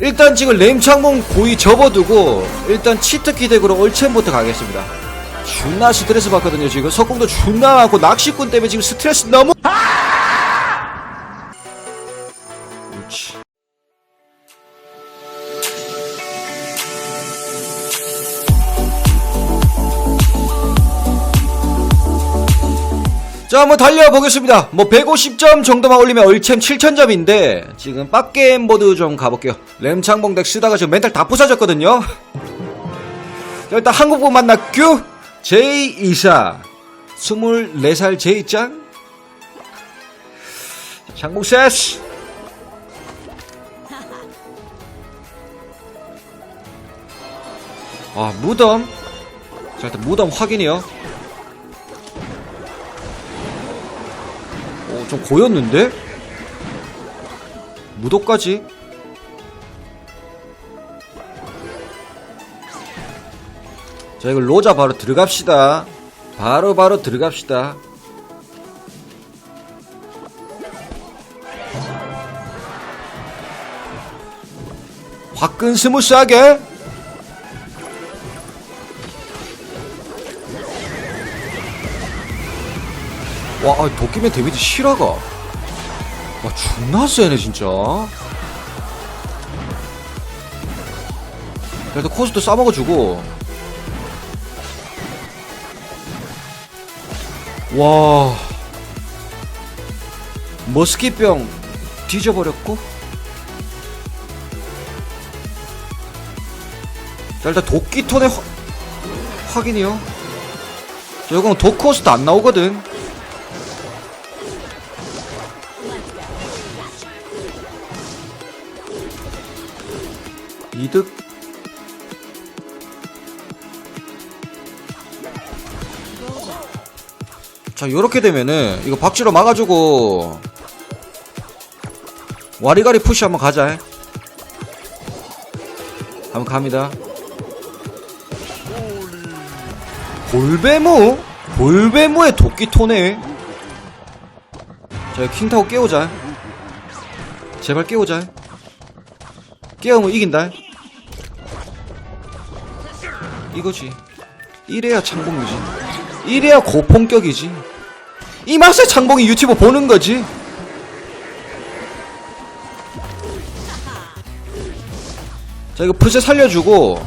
일단 지금 램창봉 고이 접어두고 일단 치트키 덱으로 얼챔부터 가겠습니다. 존나 스트레스 받거든요 지금. 석궁도 존나 많고 낚시꾼 때문에 지금 스트레스 너무 그 자, 한번 달려보겠습니다. 뭐, 150점 정도만 올리면 얼챔 7000점인데, 지금 빡게임 모드 좀 가볼게요. 램창봉 덱 쓰다가 지금 멘탈 다 부서졌거든요. 자, 일단 한국분 만났규, 제이 이사. 24살 제이짱. 장봉 세스. 아, 무덤. 자, 일단 무덤 확인이요. 좀 고였는데? 무도까지? 자, 이거 로자 바로 들어갑시다. 바로 바로 들어갑시다. 화끈 스무스하게 와, 아, 도끼맨 데미지 실화가. 와, 존나 세네, 진짜. 그래도 코스도 싸먹어주고. 와. 머스키병 뒤져버렸고. 자, 일단 도끼톤의 확, 확인이요. 자, 이건 도코스트 안 나오거든. 자 요렇게 되면은 이거 박쥐로 막아주고 와리가리 푸시 한번 가자 한번 갑니다 볼베무? 볼베무의 도끼토네 자 킹타워 깨우자 제발 깨우자 깨우면 이긴다. 이거지. 이래야 창봉이지. 이래야 고품격이지. 이 맛에 창봉이 유튜브 보는 거지. 자, 이거 푸세 살려주고.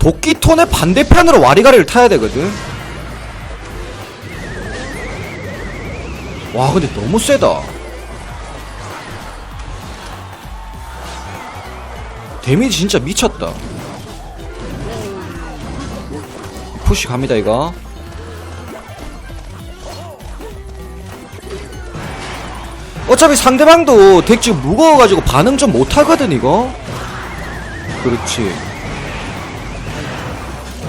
도끼톤의 반대편으로 와리가리를 타야 되거든. 와 근데 너무 세다 데미지 진짜 미쳤다 푸시 갑니다 이거. 어차피 상대방도 덱 지금 무거워가지고 반응 좀 못하거든 이거. 그렇지.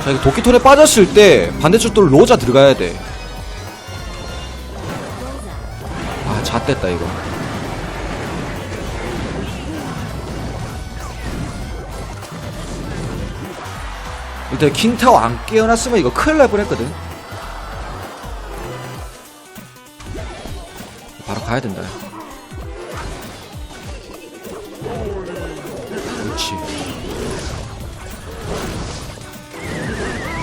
자 이거 도끼톤에 빠졌을 때 반대쪽 또 로자 들어가야 돼. 아, 잣됐다, 이거. 일단 킹타워 안 깨어났으면 이거 큰일 날 뻔했거든. 바로 가야 된다. 그렇지.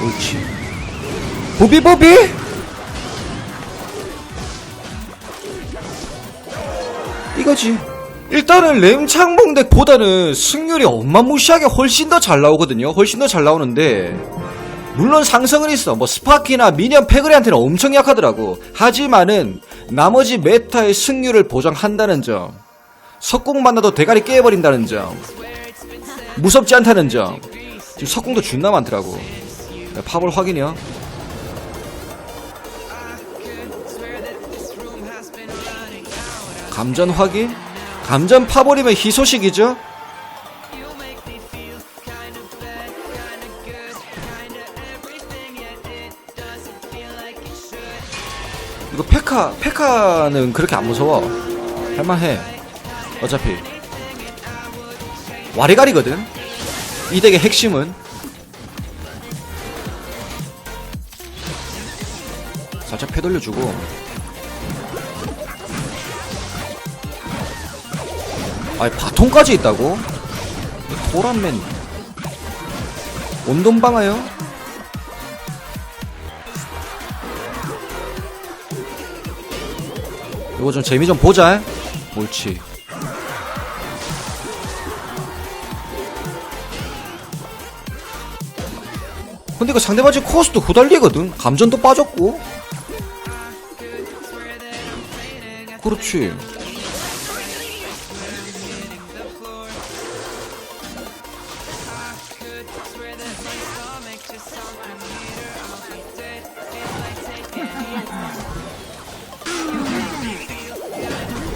옳지. 보비보비! 이거지. 일단은 램창봉 덱보다는 승률이 어마무시하게 훨씬 더 잘 나오거든요. 훨씬 더 잘 나오는데 물론 상승은 있어. 뭐 스파키나 미니언 패그리한테는 엄청 약하더라고. 하지만은 나머지 메타의 승률을 보장한다는 점. 석궁 만나도 대가리 깨버린다는 점. 무섭지 않다는 점. 지금 석궁도 존나 많더라고. 파볼 확인이요. 감전 확인? 감전 파버리면 희소식이죠? 이거 페카, 페카는 그렇게 안 무서워. 할만해. 어차피. 와리가리거든? 이 덱의 핵심은. 살짝 패 돌려주고. 아니 바통까지 있다고? 도란맨. 온돈방아요? 이거 좀 재미 좀 보자 옳지. 근데 이거 상대방 지금 코스도 후달리거든. 감전도 빠졌고. 그렇지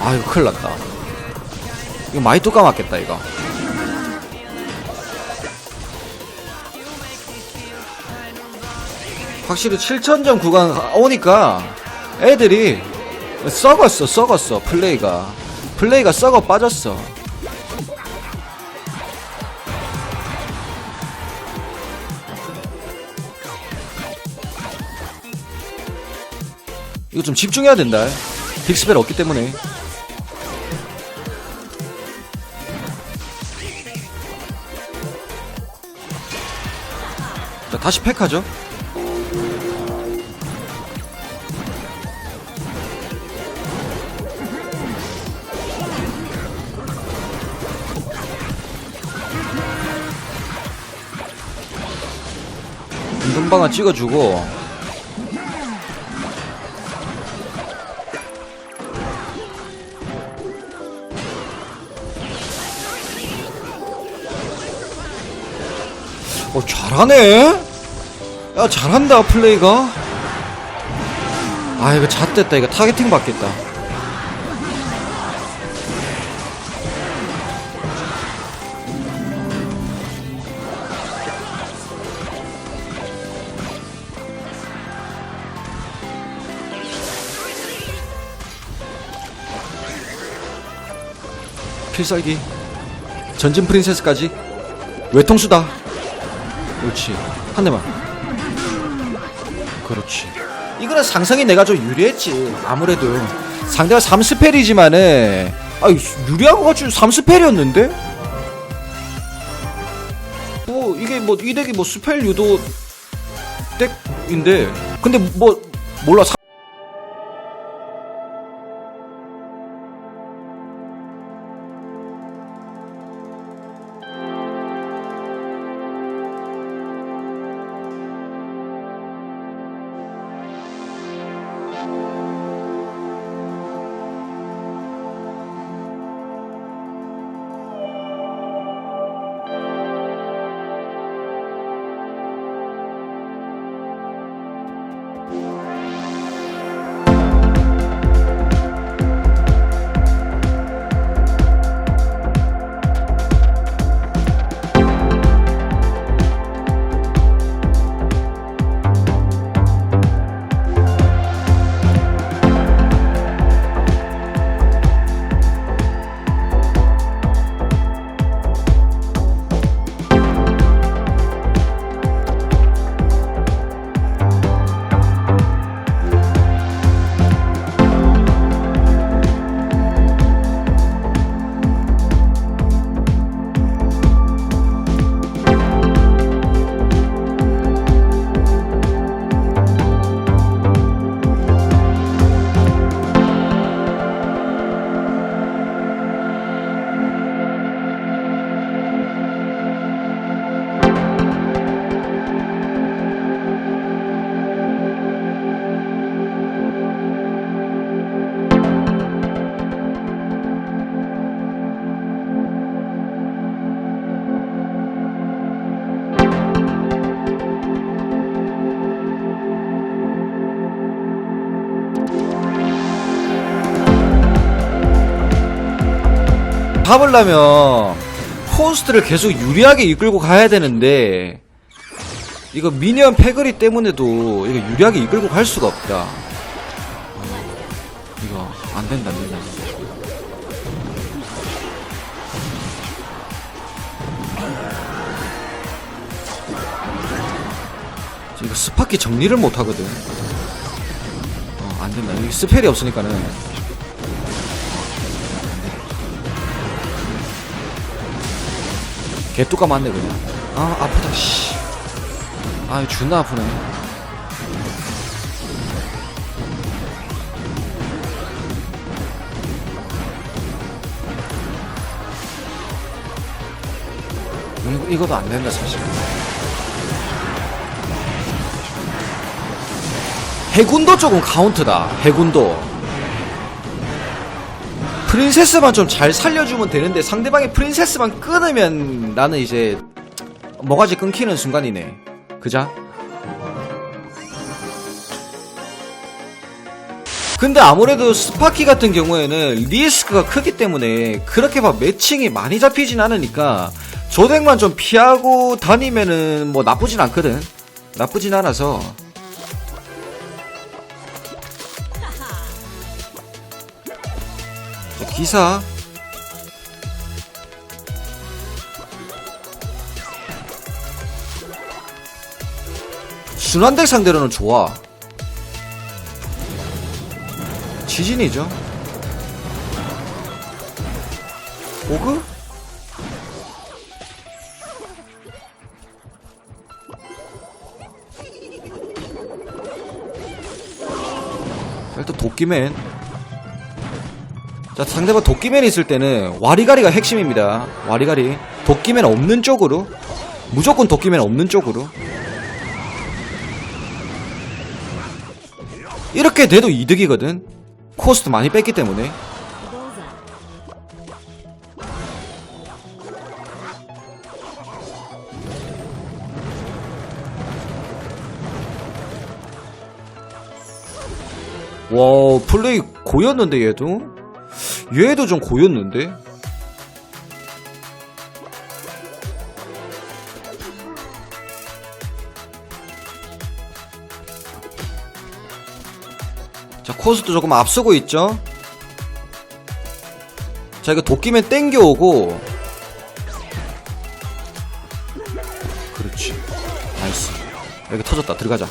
아 이거 큰일 났다. 이거 많이 뚜까 맞겠다 이거. 확실히 7천점 구간 오니까 애들이 썩었어 썩었어 플레이가. 플레이가 썩어 빠졌어. 이거 좀 집중해야 된다. 빅스펠 없기 때문에 다시 팩하죠? 금방아 찍어주고. 어 잘하네 야 잘한다 플레이가. 아 이거 잣됐다. 이거 타겟팅 받겠다. 필살기. 전진 프린세스까지. 외통수다. 그렇지. 한 대만 그렇지. 이거는 상성이 내가 좀 유리했지. 아무래도. 상대가 3스펠이지만은 아 유리한 거 같지. 3스펠이었는데? 뭐 이게 뭐 이 덱이 뭐 스펠 유도 덱인데. 근데 뭐 몰라 잡으려면 포스트를 계속 유리하게 이끌고 가야 되는데 이거 미니언 패거리 때문에도 이거 유리하게 이끌고 갈 수가 없다. 어, 이거 안 된다, 안 된다. 이거 스파키 정리를 못 하거든. 어, 안 된다. 이 스펠이 없으니까는. 개뚜까 맞네 그냥. 아 아프다 씨. 아이 존나 아프네. 이- 이거도 안 된다 사실. 해군도 조금 카운트다 해군도 프린세스만 좀 잘 살려주면 되는데 상대방이 프린세스만 끊으면 나는 이제 뭐가지 끊기는 순간이네. 그자? 근데 아무래도 스파키 같은 경우에는 리스크가 크기 때문에 그렇게 막 매칭이 많이 잡히진 않으니까 조덱만 좀 피하고 다니면은 뭐 나쁘진 않거든. 나쁘진 않아서 기사. 순환덱 상대로는 좋아. 지진이죠. 오그? 일단 도끼맨 자 상대방 도끼맨 있을 때는 와리가리가 핵심입니다. 와리가리. 도끼맨 없는 쪽으로. 무조건 도끼맨 없는 쪽으로. 이렇게 돼도 이득이거든. 코스트 많이 뺐기 때문에. 와 플레이 고였는데 얘도 얘도 좀 고였는데? 자 코스도 조금 앞서고 있죠? 자 이거 도끼면 땡겨오고. 그렇지. 나이스. 여기 터졌다. 들어가자.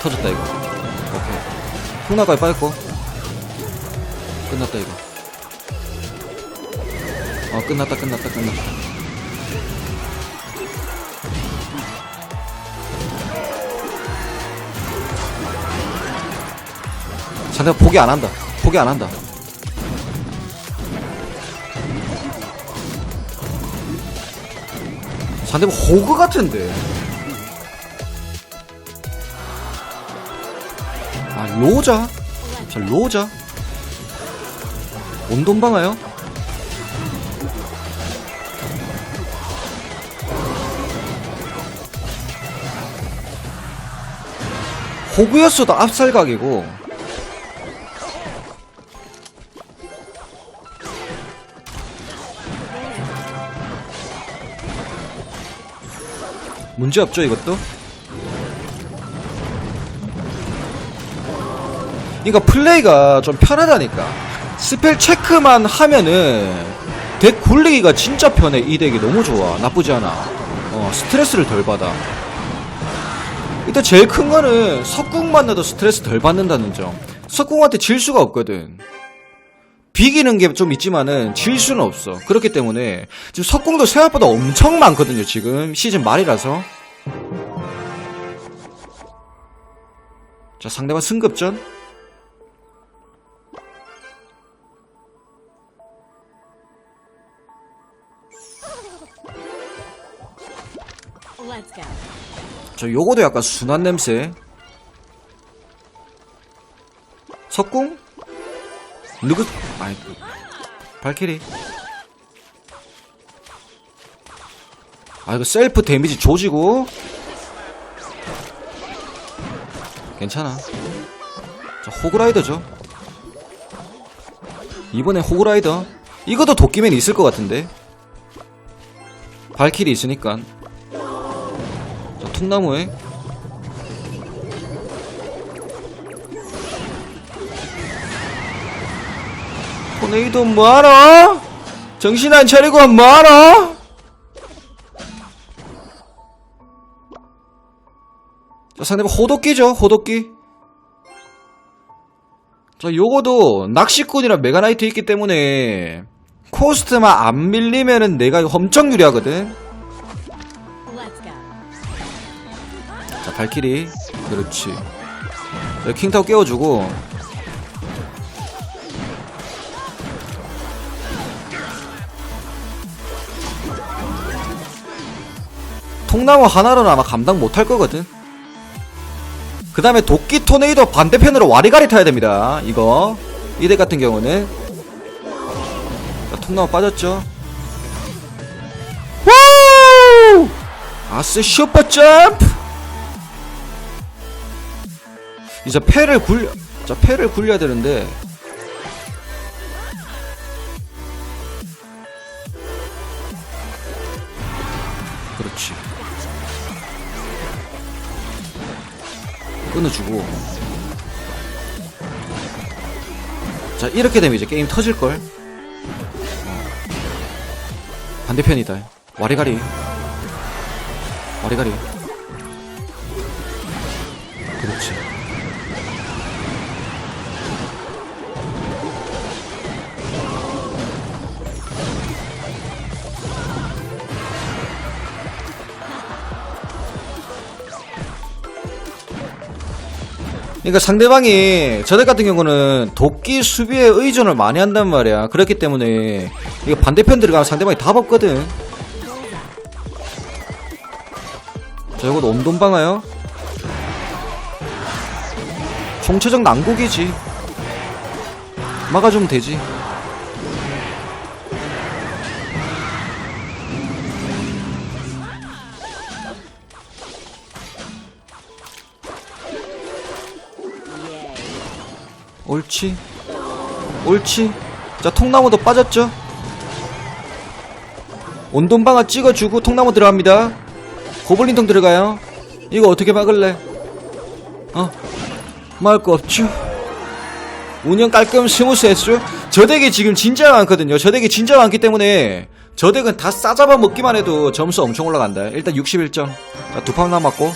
터졌다 이거. 오케이. 풍나까지 빠졌고 끝났다 이거. 어 끝났다 끝났다 끝났다. 상대가 포기 안 한다. 포기 안 한다. 상대가 호그 같은데. 아 로자? 자 로자 온돈 방아요? 호구였어도 압살각이고. 문제 없죠 이것도? 이거 플레이가 좀 편하다니까 스펠 체크만 하면은 덱 굴리기가 진짜 편해. 이 덱이 너무 좋아. 나쁘지 않아. 어 스트레스를 덜 받아. 일단 제일 큰 거는 석궁 만나도 스트레스 덜 받는다는 점. 석궁한테 질 수가 없거든. 비기는 게 좀 있지만은 질 수는 없어. 그렇기 때문에 지금 석궁도 생각보다 엄청 많거든요 지금. 시즌 말이라서. 자 상대방 승급전 저 요거도 약간 순한 냄새. 석궁? 누구? 아이, 발키리. 아, 이거 셀프 데미지 조지고. 괜찮아. 자, 호그라이더죠. 이번에 호그라이더. 이것도 도끼맨 있을 것 같은데. 발키리 있으니까. 자, 통나무에 토네이도 뭐하러? 정신 안 차리고 뭐하러? 자, 상대방 호도끼죠, 호도끼. 자, 요거도 낚시꾼이랑 메가나이트 있기 때문에 코스트만 안 밀리면은 내가 엄청 유리하거든. 자 발키리. 그렇지. 자, 킹타워 깨워주고. 통나무 하나로는 아마 감당 못할 거거든. 그 다음에 도끼 토네이도 반대편으로 와리가리 타야 됩니다. 이거. 이덱 같은 경우는. 자, 통나무 빠졌죠? 우! 아스 슈퍼 점프 이제 패를 굴려 자 패를 굴려야 되는데. 그렇지. 끊어주고. 자 이렇게 되면 이제 게임 터질걸? 어. 반대편이다. 와리가리. 와리가리 그러니까 상대방이 저들 같은 경우는 도끼 수비에 의존을 많이 한단 말이야. 그렇기 때문에 이거 반대편 들어가면 상대방이 답 없거든. 자, 이건 온돈방아요. 총체적 난국이지. 막아주면 되지. 옳지. 옳지. 자, 통나무도 빠졌죠? 온돈방아 찍어주고 통나무 들어갑니다. 고블린통 들어가요. 이거 어떻게 막을래? 어? 막을 거 없죠? 운영 깔끔 스무스했죠? 저 덱이 지금 진짜 많거든요. 저 덱이 진짜 많기 때문에 저 덱은 다 싸잡아 먹기만 해도 점수 엄청 올라간다. 일단 61점. 자, 두 판 남았고.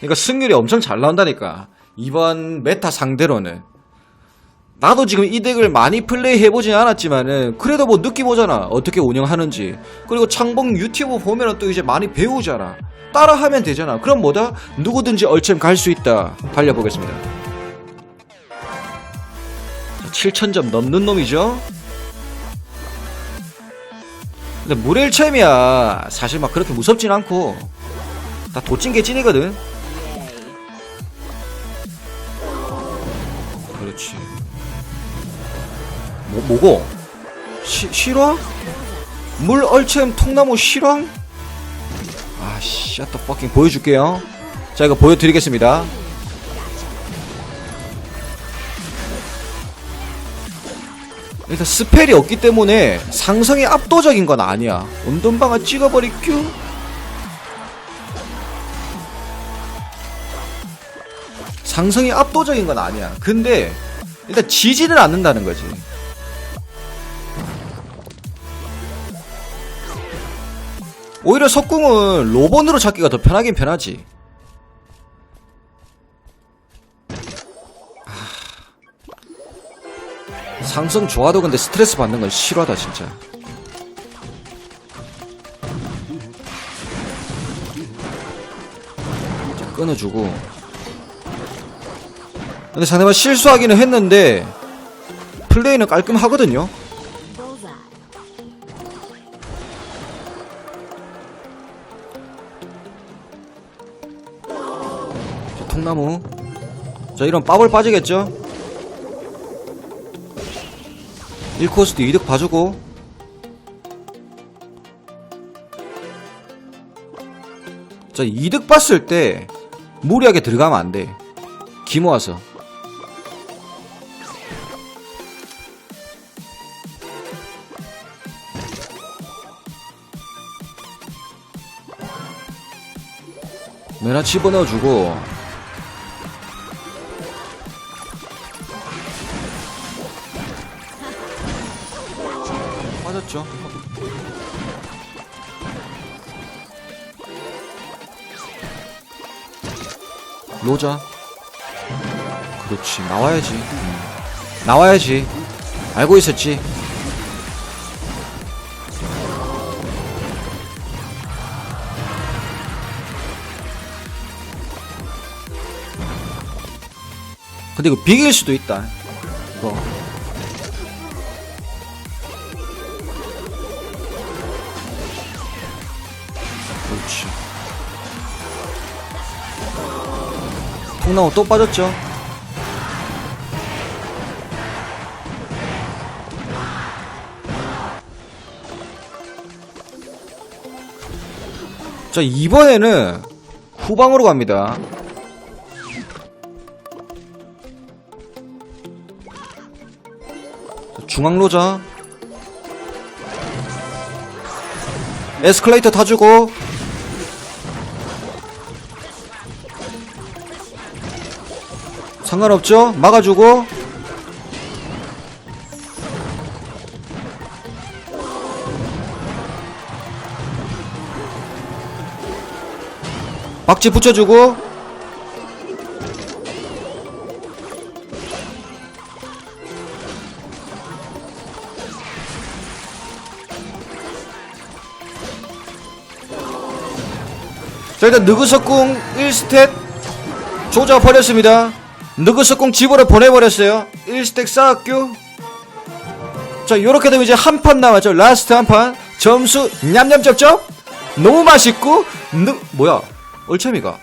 그러니까 승률이 엄청 잘 나온다니까. 이번 메타 상대로는. 나도 지금 이 덱을 많이 플레이 해보진 않았지만은 그래도 뭐 느낌 오잖아. 어떻게 운영하는지. 그리고 창봉 유튜브 보면은 또 이제 많이 배우잖아. 따라하면 되잖아. 그럼 뭐다? 누구든지 얼챔 갈 수 있다. 달려보겠습니다. 7천점 넘는 놈이죠? 근데 물일챔이야. 사실 막 그렇게 무섭진 않고. 다 도찐개 찐이거든 그렇지 뭐, 뭐고? 시, 실황? 물 얼챔 통나무 실황? 아씨, 또 퍼킹 보여줄게요. 자, 이거 보여드리겠습니다. 일단 스펠이 없기 때문에 상성이 압도적인 건 아니야. 운동방아 찍어버리큐? 상성이 압도적인 건 아니야. 근데 일단 지지는 않는다는 거지. 오히려 석궁은 로본으로 찾기가 더 편하긴 편하지. 아, 상성 좋아도 근데 스트레스 받는 건 싫어하다 진짜. 자, 끊어주고. 근데 상대방 실수하기는 했는데 플레이는 깔끔하거든요. 자, 통나무. 자, 이런 빠블 빠지겠죠? 1코스도 이득 봐주고. 자, 이득 봤을 때 무리하게 들어가면 안 돼. 기 모아서. 메나 집어넣어주고. 맞았죠? 로자. 그렇지. 나와야지. 음. 나와야지. 알고 있었지. 근데 이거 비길 수도 있다. 이거. 그렇지. 통나무 또 빠졌죠? 자, 이번에는 후방으로 갑니다. 중앙로자. 에스컬레이터 타주고. 상관없죠? 막아주고. 박쥐 붙여주고 자 일단 느그석궁 1스택 조져 버렸습니다. 느그석궁 집으로 보내버렸어요. 1스택 쌓았교 자 요렇게 되면 이제 한 판 남았죠. 라스트 한 판. 점수 냠냠쩝쩝? 너무 맛있고 느 뭐야? 얼참이가